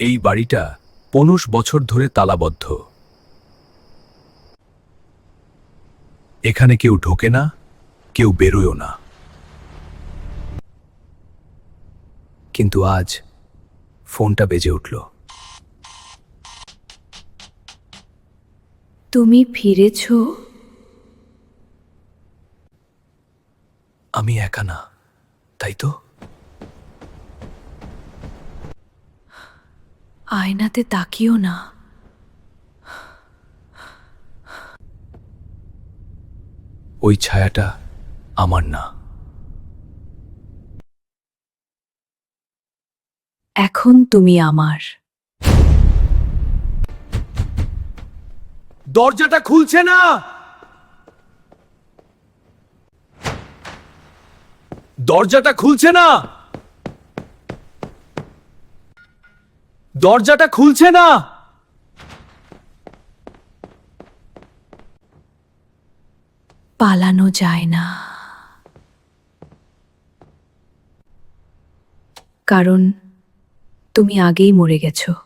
এই বাড়িটা পনেরো বছর ধরে তালাবদ্ধ। এখানে কেউ ঢোকে না কেউ বেরোয়ও না। কিন্তু আজ ফোনটা বেজে উঠল। তুমি ফিরেছ? আমি একা না তাই তো? আয়নাতে তাকিও না। ওই ছায়াটা আমার না। এখন তুমি আমার। দরজাটা খুলছে না। দরজাটা খুলছে না। দরজাটা খুলছে না। পালানো যায় না। কারণ তুমি আগেই মরে গেছো।